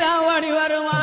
கேட்டா ஓடி வருமா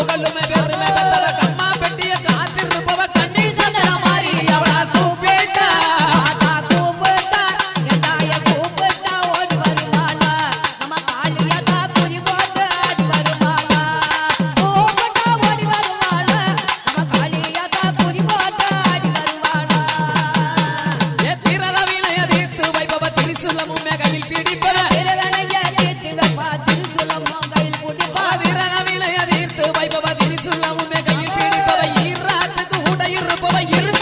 புகழுமே hayır